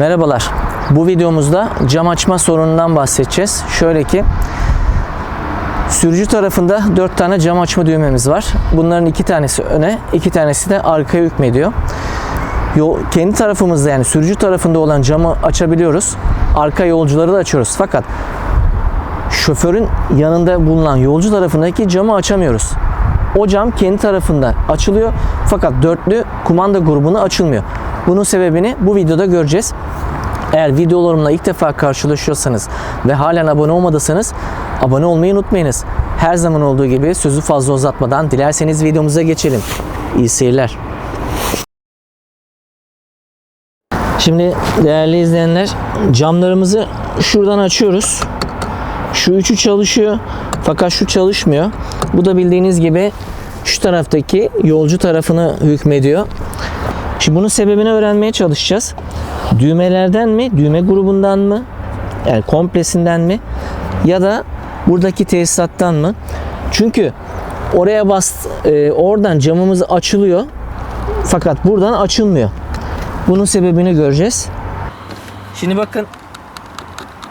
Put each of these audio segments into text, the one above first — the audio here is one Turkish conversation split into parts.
Merhabalar. Bu videomuzda cam açma sorunundan bahsedeceğiz. Şöyle ki sürücü tarafında 4 tane cam açma düğmemiz var. Bunların iki tanesi öne, iki tanesi de arkaya hükmediyor. Yol, kendi tarafımızda yani sürücü tarafında olan camı açabiliyoruz. Arka yolcuları da açıyoruz. Fakat şoförün yanında bulunan yolcu tarafındaki camı açamıyoruz. O cam kendi tarafında açılıyor fakat dörtlü kumanda grubuna açılmıyor. Bunun sebebini bu videoda göreceğiz. Eğer videolarımla ilk defa karşılaşıyorsanız ve halen abone olmadıysanız abone olmayı unutmayınız. Her zaman olduğu gibi sözü fazla uzatmadan dilerseniz videomuza geçelim. İyi seyirler. Şimdi değerli izleyenler camlarımızı şuradan açıyoruz. Şu üçü çalışıyor fakat şu çalışmıyor. Bu da bildiğiniz gibi şu taraftaki yolcu tarafını hükmediyor. Şimdi bunun sebebini öğrenmeye çalışacağız. Düğmelerden mi, düğme grubundan mı, yani komplesinden mi ya da buradaki tesisattan mı? Çünkü oraya bas, e, oradan camımız açılıyor fakat buradan açılmıyor. Bunun sebebini göreceğiz. Şimdi bakın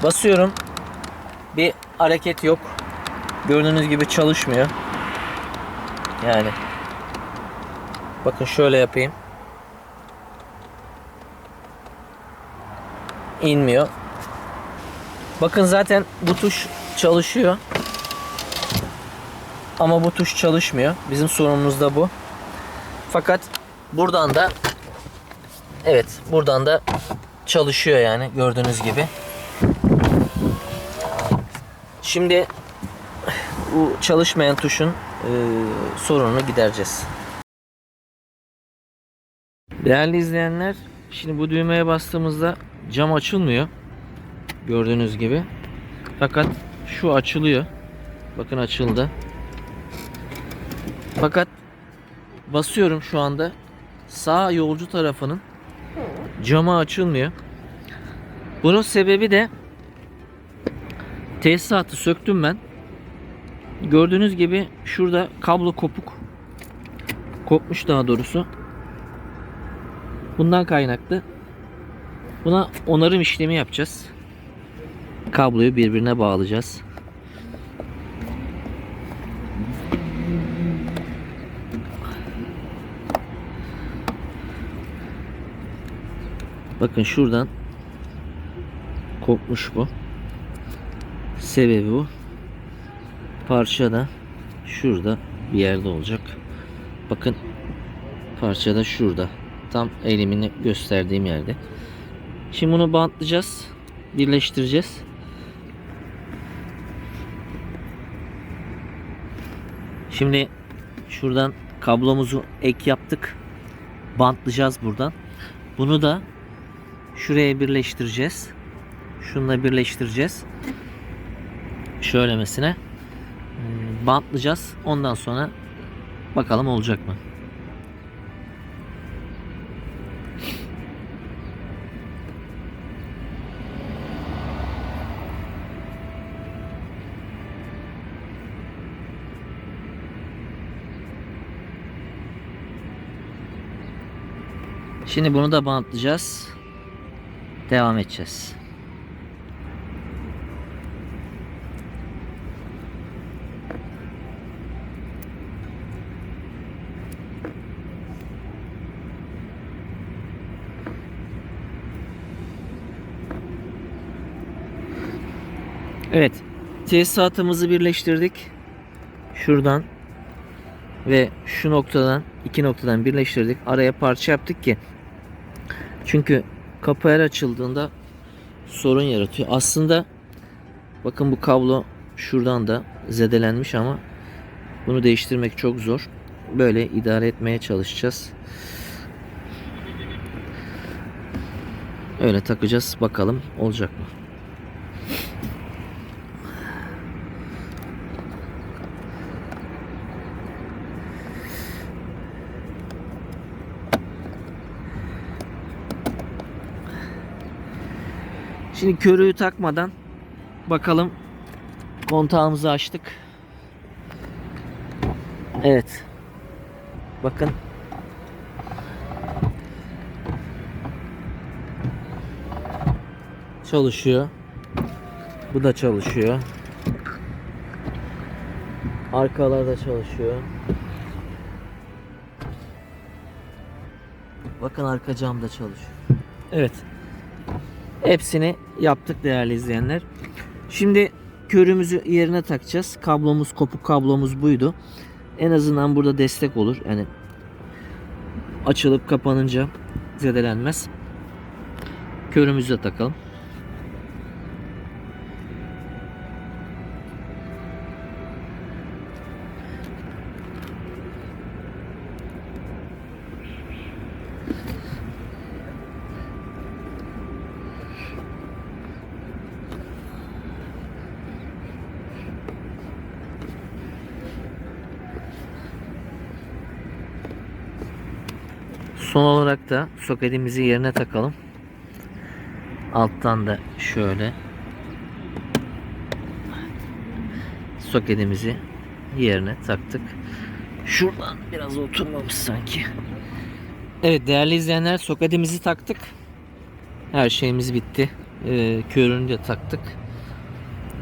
basıyorum. Bir hareket yok. Gördüğünüz gibi çalışmıyor. Yani bakın şöyle yapayım. inmiyor. Bakın zaten bu tuş çalışıyor. Ama bu tuş çalışmıyor. Bizim sorunumuz da bu. Fakat buradan da evet buradan da çalışıyor yani gördüğünüz gibi. Şimdi bu çalışmayan tuşun e, sorununu gidereceğiz. Değerli izleyenler, şimdi bu düğmeye bastığımızda cam açılmıyor. Gördüğünüz gibi. Fakat şu açılıyor. Bakın açıldı. Fakat basıyorum şu anda. Sağ yolcu tarafının camı açılmıyor. Bunun sebebi de tesisatı söktüm ben. Gördüğünüz gibi şurada kablo kopuk. Kopmuş daha doğrusu. Bundan kaynaklı. Buna onarım işlemi yapacağız. Kabloyu birbirine bağlayacağız. Bakın şuradan kopmuş bu. Sebebi bu. Parça da şurada bir yerde olacak. Bakın parça da şurada. Tam elimini gösterdiğim yerde. Şimdi bunu bantlayacağız. Birleştireceğiz. Şimdi şuradan kablomuzu ek yaptık. Bantlayacağız buradan. Bunu da şuraya birleştireceğiz. Şununla birleştireceğiz. Şöylemesine Hmm, bantlayacağız. Ondan sonra bakalım olacak mı? Şimdi bunu da bantlayacağız. Devam edeceğiz. Evet. Tesisatımızı birleştirdik. Şuradan ve şu noktadan iki noktadan birleştirdik. Araya parça yaptık ki çünkü kapı her açıldığında sorun yaratıyor. Aslında bakın bu kablo şuradan da zedelenmiş ama bunu değiştirmek çok zor. Böyle idare etmeye çalışacağız. Öyle takacağız. Bakalım olacak mı? Şimdi körüğü takmadan Bakalım kontağımızı açtık. Evet. Bakın. Çalışıyor. Bu da çalışıyor. Arkalar da çalışıyor. Bakın arka cam da çalışıyor. Evet. Hepsini yaptık değerli izleyenler. Şimdi körümüzü yerine takacağız. Kablomuz, kopuk kablomuz buydu. En azından burada destek olur. Yani açılıp kapanınca zedelenmez. Körümüzü de takalım. Son olarak da soketimizi yerine takalım. Alttan da şöyle soketimizi yerine taktık. Şuradan biraz oturmamış sanki. Evet değerli izleyenler soketimizi taktık. Her şeyimiz bitti. Ee, körünü de taktık.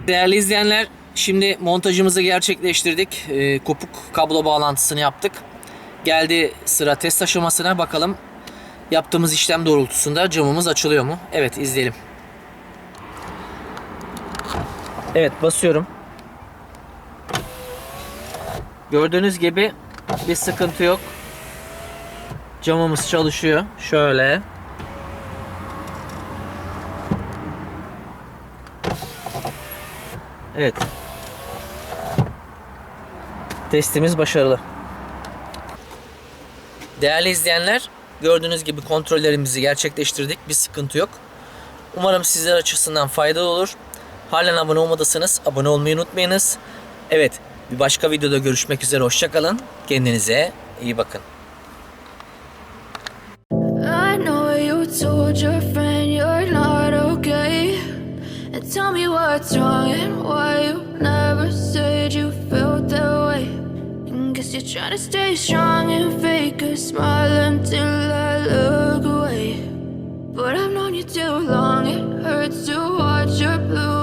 Değerli izleyenler şimdi montajımızı gerçekleştirdik. Ee, kopuk kablo bağlantısını yaptık. Geldi sıra test aşamasına bakalım. Yaptığımız işlem doğrultusunda camımız açılıyor mu? Evet izleyelim. Evet basıyorum. Gördüğünüz gibi bir sıkıntı yok. Camımız çalışıyor. Şöyle. Evet. Testimiz başarılı. Değerli izleyenler, gördüğünüz gibi kontrollerimizi gerçekleştirdik. Bir sıkıntı yok. Umarım sizler açısından faydalı olur. Halen abone olmadıysanız abone olmayı unutmayınız. Evet, bir başka videoda görüşmek üzere. Hoşçakalın. Kendinize iyi bakın. Tell me what's wrong and why you Trying to stay strong and fake a smile until I look away. But I've known you too long, it hurts to watch your blue.